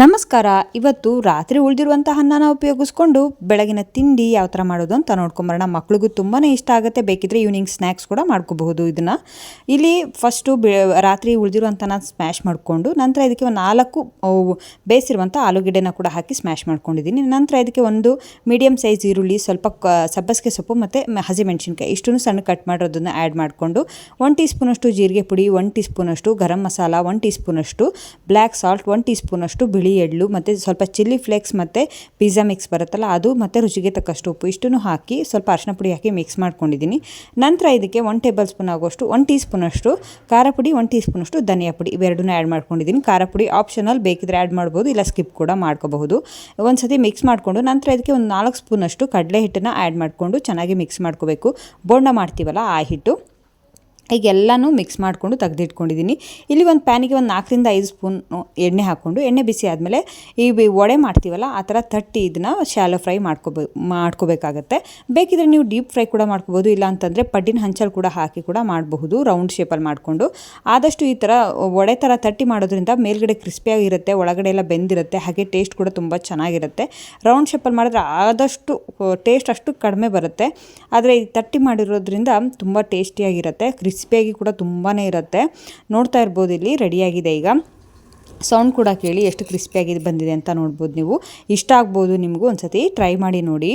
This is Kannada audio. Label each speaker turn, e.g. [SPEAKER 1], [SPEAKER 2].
[SPEAKER 1] ನಮಸ್ಕಾರ. ಇವತ್ತು ರಾತ್ರಿ ಉಳಿದಿರುವಂಥ ಅನ್ನನ ಉಪಯೋಗಿಸ್ಕೊಂಡು ಬೆಳಗಿನ ತಿಂಡಿ ಯಾವ ಥರ ಮಾಡೋದು ಅಂತ ನೋಡ್ಕೊಂಬರೋಣ. ಮಕ್ಳಿಗೂ ತುಂಬಾ ಇಷ್ಟ ಆಗುತ್ತೆ. ಬೇಕಿದ್ರೆ ಈವ್ನಿಂಗ್ ಸ್ನ್ಯಾಕ್ಸ್ ಕೂಡ ಮಾಡ್ಕೋಬಹುದು ಇದನ್ನು. ಇಲ್ಲಿ ಫಸ್ಟು ರಾತ್ರಿ ಉಳಿದಿರುವಂಥನ ಸ್ಮ್ಯಾಶ್ ಮಾಡಿಕೊಂಡು ನಂತರ ಇದಕ್ಕೆ ಒಂದು ನಾಲ್ಕು ಬೇಯಿಸಿರುವಂಥ ಆಲೂಗಡ್ಡೆನ ಕೂಡ ಹಾಕಿ ಸ್ಮ್ಯಾಶ್ ಮಾಡ್ಕೊಂಡಿದ್ದೀನಿ. ನಂತರ ಇದಕ್ಕೆ ಒಂದು ಮೀಡಿಯಮ್ ಸೈಜ್ ಈರುಳ್ಳಿ, ಸ್ವಲ್ಪ ಸಬ್ಬಸಿಗೆ ಸೊಪ್ಪು ಮತ್ತು ಹಸಿಮೆಣಸಿನ್ಕಾಯಿ ಇಷ್ಟನ್ನು ಸಣ್ಣ ಕಟ್ ಮಾಡಿರೋದನ್ನು ಆ್ಯಡ್ ಮಾಡಿಕೊಂಡು ಒನ್ ಟೀ ಸ್ಪೂನಷ್ಟು ಜೀರಿಗೆ ಪುಡಿ ಒನ್ ಟೀ ಸ್ಪೂನಷ್ಟು ಗರಂ ಮಸಾಲ ಒನ್ ಟೀ ಸ್ಪೂನಷ್ಟು ಬ್ಲ್ಯಾಕ್ ಸಾಲ್ಟ್ ಒನ್ ಟೀ ಸ್ಪೂನಷ್ಟು ಬಿಳಿ ಎಳ್ಳು ಮತ್ತು ಸ್ವಲ್ಪ ಚಿಲ್ಲಿ ಫ್ಲೇಕ್ಸ್ ಮತ್ತು ಪಿಜ್ಜಾ ಮಿಕ್ಸ್ ಬರುತ್ತಲ್ಲ, ಅದು ಮತ್ತು ರುಚಿಗೆ ತಕ್ಕಷ್ಟು ಉಪ್ಪು. ಇಷ್ಟನ್ನು ಹಾಕಿ ಸ್ವಲ್ಪ ಅರಿಶಿನ ಪುಡಿ ಹಾಕಿ ಮಿಕ್ಸ್ ಮಾಡ್ಕೊಂಡಿದ್ದೀನಿ. ನಂತರ ಇದಕ್ಕೆ ಒನ್ ಟೇಬಲ್ ಸ್ಪೂನ್ ಆಗೋಷ್ಟು ಒನ್ ಟೀ ಸ್ಪೂನಷ್ಟು ಖಾರ ಪುಡಿ ಒನ್ ಟೀ ಸ್ಪೂನಷ್ಟು ಧನಿಯಾ ಪುಡಿ. ಇವೆರಡನ್ನೂ ಆ್ಯಡ್ ಮಾಡ್ಕೊಂಡಿದ್ದೀನಿ. ಖಾರ ಪುಡಿ ಆಪ್ಷನಲ್ ಬೇಕಿದ್ರೆ ಆ್ಯಡ್ ಮಾಡ್ಬೋದು, ಇಲ್ಲ ಸ್ಕಿಪ್ ಕೂಡ ಮಾಡ್ಕೋಬಹುದು. ಒಂದು ಸತಿ ಮಿಕ್ಸ್ ಮಾಡಿಕೊಂಡು ನಂತರ ಇದಕ್ಕೆ ಒಂದು ನಾಲ್ಕು ಸ್ಪೂನಷ್ಟು ಕಡಲೆ ಹಿಟ್ಟನ್ನು ಆ್ಯಡ್ ಮಾಡಿಕೊಂಡು ಚೆನ್ನಾಗಿ ಮಿಕ್ಸ್ ಮಾಡ್ಕೋಬೇಕು. ಬೋಂಡ ಮಾಡ್ತೀವಲ್ಲ, ಆ ಹಿಟ್ಟು. ಈಗ ಎಲ್ಲನೂ ಮಿಕ್ಸ್ ಮಾಡಿಕೊಂಡು ತೆಗೆದಿಟ್ಕೊಂಡಿದ್ದೀನಿ. ಇಲ್ಲಿ ಒಂದು ಪ್ಯಾನಿಗೆ ಒಂದು ನಾಲ್ಕರಿಂದ ಐದು ಸ್ಪೂನ್ ಎಣ್ಣೆ ಹಾಕ್ಕೊಂಡು, ಎಣ್ಣೆ ಬಿಸಿ ಆದಮೇಲೆ ಈ ವಡೆ ಮಾಡ್ತೀವಲ್ಲ, ಆ ಥರ ತಟ್ಟಿ ಇದನ್ನ ಶಾಲೋ ಫ್ರೈ ಮಾಡ್ಕೋಬೇ, ಮಾಡ್ಕೋಬೇಕಾಗತ್ತೆ. ಬೇಕಿದ್ರೆ ನೀವು ಡೀಪ್ ಫ್ರೈ ಕೂಡ ಮಾಡ್ಕೋಬೋದು ಇಲ್ಲ ಅಂತಂದರೆ ಪಡ್ಡಿನ ಹಂಚಲ್ಲಿ ಕೂಡ ಹಾಕಿ ಕೂಡ ಮಾಡಬಹುದು ರೌಂಡ್ ಶೇಪಲ್ಲಿ ಮಾಡಿಕೊಂಡು. ಆದಷ್ಟು ಈ ಥರ ವಡೆ ಥರ ತಟ್ಟಿ ಮಾಡೋದ್ರಿಂದ ಮೇಲ್ಗಡೆ ಕ್ರಿಸ್ಪಿಯಾಗಿರುತ್ತೆ ಒಳಗಡೆ ಎಲ್ಲ ಬೆಂದಿರುತ್ತೆ, ಹಾಗೆ ಟೇಸ್ಟ್ ಕೂಡ ತುಂಬ ಚೆನ್ನಾಗಿರುತ್ತೆ. ರೌಂಡ್ ಶೇಪಲ್ಲಿ ಮಾಡಿದ್ರೆ ಆದಷ್ಟು ಟೇಸ್ಟ್ ಅಷ್ಟು ಕಡಿಮೆ ಬರುತ್ತೆ. ಆದರೆ ಈ ತಟ್ಟಿ ಮಾಡಿರೋದ್ರಿಂದ ತುಂಬ ಟೇಸ್ಟಿಯಾಗಿರುತ್ತೆ ಕ್ರಿಸ್ಪಿಯಾಗಿ ಕೂಡ ತುಂಬಾ ಇರುತ್ತೆ. ನೋಡ್ತಾ ಇರ್ಬೋದು ಇಲ್ಲಿ, ರೆಡಿಯಾಗಿದೆ ಈಗ. ಸೌಂಡ್ ಕೂಡ ಕೇಳಿ ಎಷ್ಟು ಕ್ರಿಸ್ಪಿಯಾಗಿ ಬಂದಿದೆ ಅಂತ ನೋಡ್ಬೋದು ನೀವು. ಇಷ್ಟ ಆಗ್ಬೋದು ನಿಮಗೂ ಒಂದು ಸತಿ ಟ್ರೈ ಮಾಡಿ ನೋಡಿ.